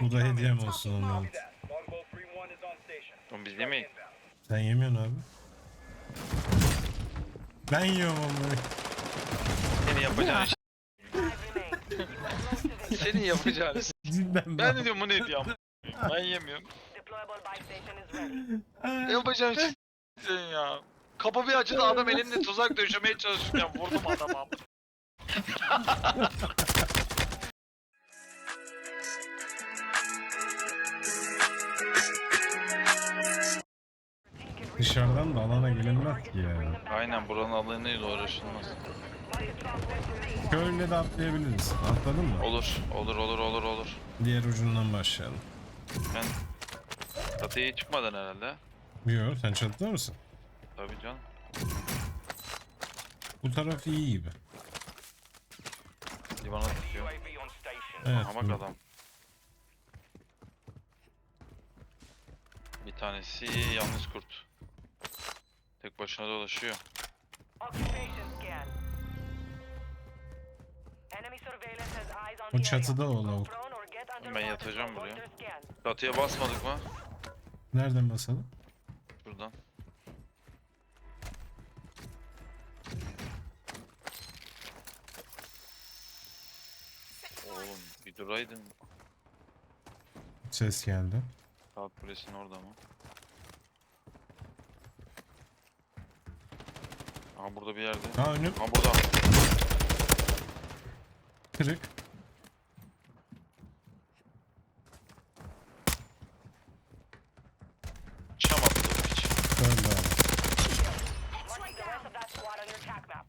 Bu da hediyem olsun ondan. Longbow 3-1 is on station. Oğlum biz yemeyiz. Sen yemiyorsun abi. Ben yiyorum onları. Seni yapacağın iş. Senin yapacağın iş. Cidden Ben de diyorum bu ne diyor. Ben yemiyorum. Yapacağın iş sen ya. Kapı bir açıldı adam elinde tuzak döşemeye çalışırken vurdum adama. Dışarıdan da alana gelinmez ki ya. Aynen buranın alanıyla uğraşılmaz. Şöyle de atlayabiliriz. Atladın mı? Olur, olur, olur, olur, olur. Diğer ucundan başlayalım. Ben çatıya çıkmadan herhalde. Yok sen çatıda mısın? Tabii canım. Bu taraf iyi gibi. Divana tutuyor. Evet. Hamak adam. Bir tanesi yalnız kurt. Tek başına dolaşıyor. Bu çatıda o lavuk. Ben yatacağım buraya. Çatıya basmadık mı? Nereden basalım? Buradan. Oğlum bir duraydın. Ses geldi. Saat kulesinin orada mı? Aha burada bir yerde. Ha önüm Aha burada. kırık. Çam attı bu piç. Öldü abi. Marking the rest of that squad on your attack map.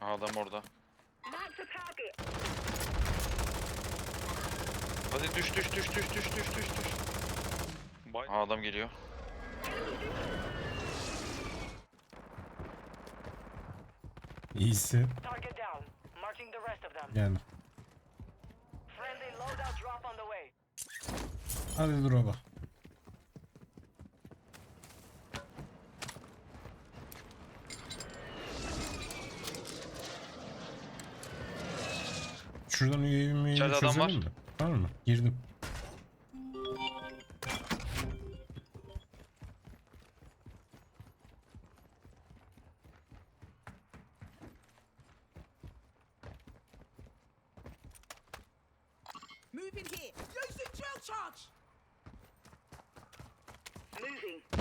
Aha adam orada. Mark the target. Hadi düş düş düş düş düş düş düş düş. Aha adam geliyor. İyisi. Target down. Marching the rest of them. Geldi. Friendly loadout drop on the way. Hadi dur baba. Şuradan İçeride adam çözelim var. mi? Var mı? Girdim. Moving here. Using drill charge. Moving.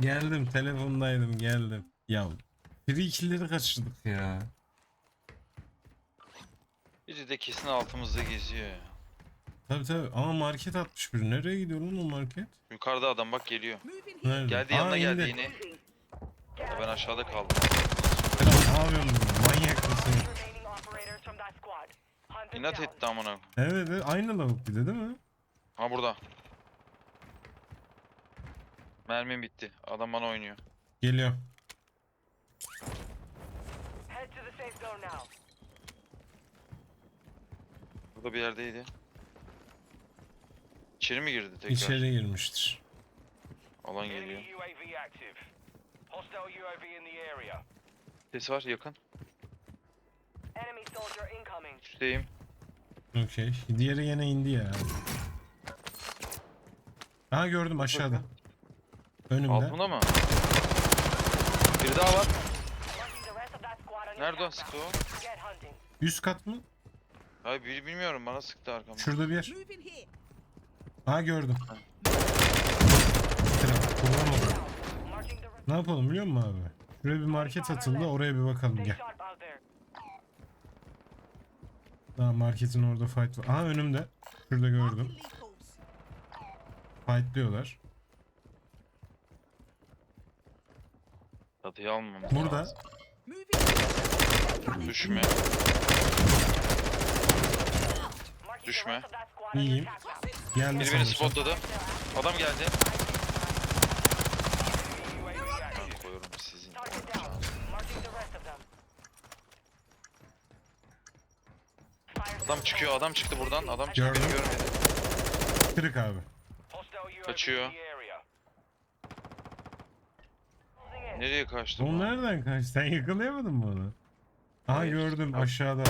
Geldim telefondaydım geldim. Ya free kill'leri kaçırdık ya. Biri de kesin altımızda geziyor ya. Tabi tabi ama market atmış biri. Nereye gidiyor lan o market? Yukarıda adam bak geliyor. Nerede? Geldi Aa, yanına geldi indi. yine. Ya ben aşağıda kaldım. Ne yapıyorsun burada? Manyak mısın? İnat etti amına. Evet, evet aynı lavuk bir de değil mi? Ha burada. Mermim bitti. Adam bana oynuyor. Geliyor. Head to the safe zone now. Burada bir yerdeydi. İçeri mi girdi tekrar? İçeri girmiştir. Alan geliyor. Enemy UAV active. Hostile UAV in the area. Ses var yakın. Enemy soldier incoming. Üstteyim. Okey. Diğeri yine indi ya. Aha gördüm aşağıda. Önümde. Altında mı? Bir daha var. Nerede o sıktı o? Üst kat mı? Hayır bil- bilmiyorum bana sıktı arkamda. Şurada bir yer. Aha gördüm. Kullanmadım. Ne yapalım biliyor musun abi? Şuraya bir market atıldı oraya bir bakalım gel. Daha marketin orada fight var. Aha önümde. Şurada gördüm. Marking lethals. Çatıyı almamız Burada. lazım. Düşme. Düşme. İyiyim. Geldi Biri beni sanırsam. spotladı. Adam geldi. Adam çıkıyor, adam çıktı buradan. Adam çıktı, Gördüm. görmedi. Kırık abi. Kaçıyor. Nereye kaçtı O bu? nereden kaçtı? Sen yakalayamadın mı onu? Aha Hayır. gördüm Abi. aşağıda.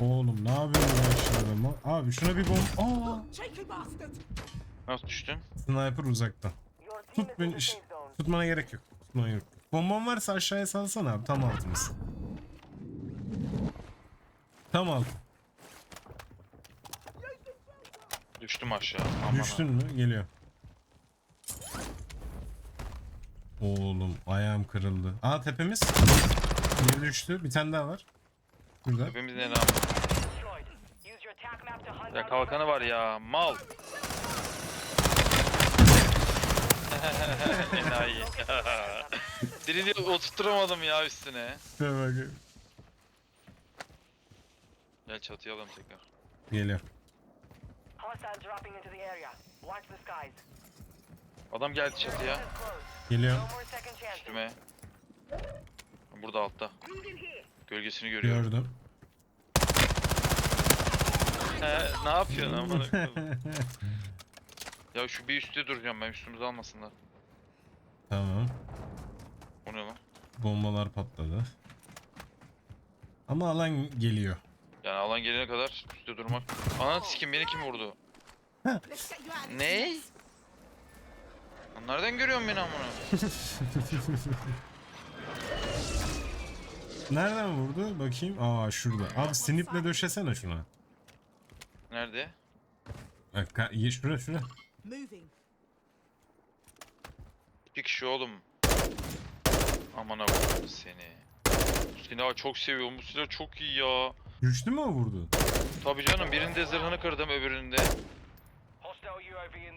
Oğlum ne yapıyorsun aşağıda? Ma- Abi şuna bir bomba. Aa! Nasıl düştün? Sniper uzaktan. Tut beni. şş. Tutmana gerek yok. Tutmana gerek yok. Bomban varsa aşağıya salsana abi. Tam altımız. Tam alt. Düştüm aşağı. Aman Düştün mü? Geliyor. Oğlum ayağım kırıldı. Aa tepemiz. Bir düştü. Bir tane daha var. Burada. Hepimiz ne lan? Ya kalkanı var ya. Mal. Enayi. Birini oturtturamadım ya üstüne. Şuna bak. Gel çatıya alalım tekrar. Geliyor. Hostiles dropping into the area. Watch the skies. Adam geldi. Is close. Geliyor. Üstüme. Burada altta. Gölgesini görüyorum. Gördüm. He, ne yapıyorsun amına koyayım? Ya şu bir üstte duracağım ben üstümüzü almasınlar. Tamam. O ne lan? Bombalar patladı. Ama alan geliyor. Yani alan gelene kadar üstte durmak. Ananı sikim beni kim vurdu? Ne? Lan Nereden görüyorsun beni amına? Nereden vurdu? Bakayım. Aa şurada. Abi sniple döşesene şuna. Nerede? Bak ka- ye- şura şura. Moving. İki kişi oğlum. Aman Allah'ım seni. Silahı çok seviyorum. Bu silah çok iyi ya. Güçlü mü o vurdu? Tabii canım birinde zırhını kırdım öbüründe.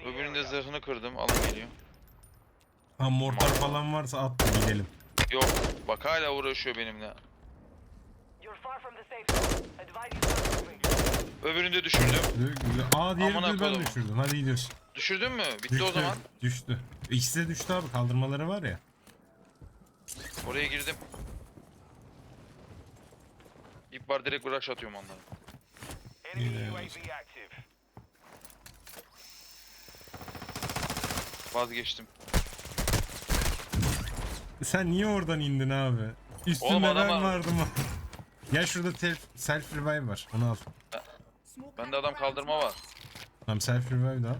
Öbüründe area. zırhını kırdım. Alın geliyor. Ha mortar falan varsa at gidelim. Yok. Bak hala uğraşıyor benimle. Moving. Öbüründe düşürdüm. Aa diğeri Amına de ben düşürdüm. Hadi gidiyoruz. Düşürdün mü? Bitti Düştü. o zaman. Düştü. İkisi de düştü abi. Kaldırmaları var ya. Oraya girdim. İp var direkt rush atıyorum onlara. Enemy. UAV active. Vazgeçtim. Sen niye oradan indin abi? Üstünde Oğlum ben adam var. vardım. Gel şurada tel- self revive var. Onu al. Bende adam kaldırma var. Tamam self revive de al.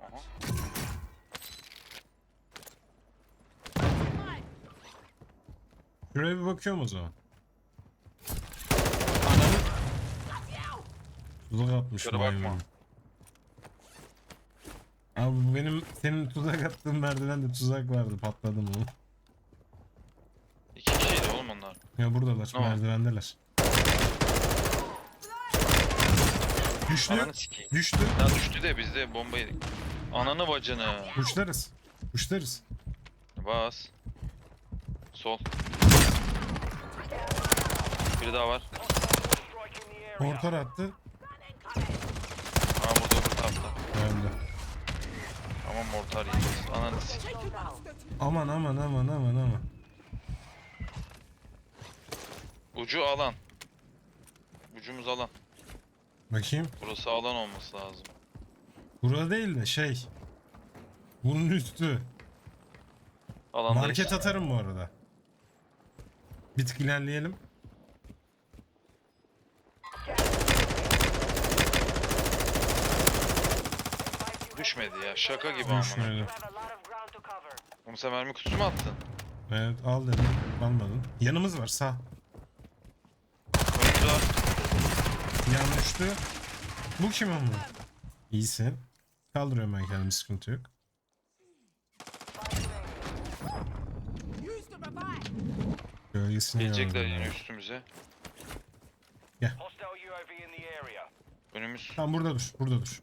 Aha. Şuraya bir bakıyorum o zaman. Tuzak atmış Yukarı bakma. maymun. Abi bu benim senin tuzak attığın merdivende tuzak vardı patladım onu. İki kişiydi oğlum onlar. Ya buradalar Tamam. merdivendeler. Düştü. Ananı sikeyim. Düştü. Ya düştü de biz de bomba yedik. Ananı bacını. Uçlarız. Uçlarız. Bas. Sol. Biri daha var. Mortar attı. Aa burada öbür tarafta. Öldü. Ama mortar yiyeceğiz. Ananı sikeyim. Aman aman aman aman aman. Ucu alan. Ucumuz alan. Bakayım. Burası alan olması lazım. Burada değil de şey. Bunun üstü. Alandayız. Market atarım bu arada. Bir tık ilerleyelim. Düşmedi ya. Şaka gibi ama. Düşmedi. Oğlum sen mermi kutusu mu attın? Evet al dedim. Almadın. Yanımız var sağ. Önümüzde var. Yan düştü. Bu kim ama? İyisin. Kaldırıyorum ben kendimi sıkıntı yok. Gölgesini Gelecekler yine üstümüze. Area. Önümüz. Tamam burada dur. Burada dur.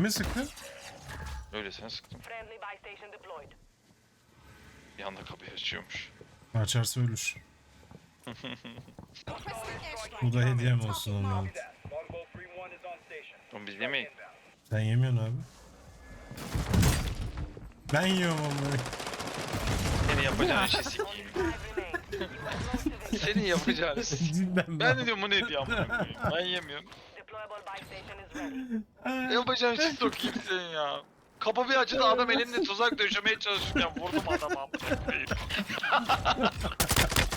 Kime sıktı? Öylesine sıktım. Friendly buy station deployed. Bir anda kapıyı açıyormuş. Açarsa ölür. Bu da hediyem olsun onların. Longbow 3-1 is on station. Oğlum biz yemeyin. Sen yemiyorsun abi. Ben yiyorum onları. Senin yapacağın işi sikeyim. Senin yapacağın işi. Cidden Ben de diyorum bu ne diye amına koyayım. Ben yemiyorum. Deployable buy station is ready. Yapacağın işi sokayım senin ya. Kapı bir açıldı adam elinde tuzak döşemeye çalışırken vurdum adamı amına koyayım.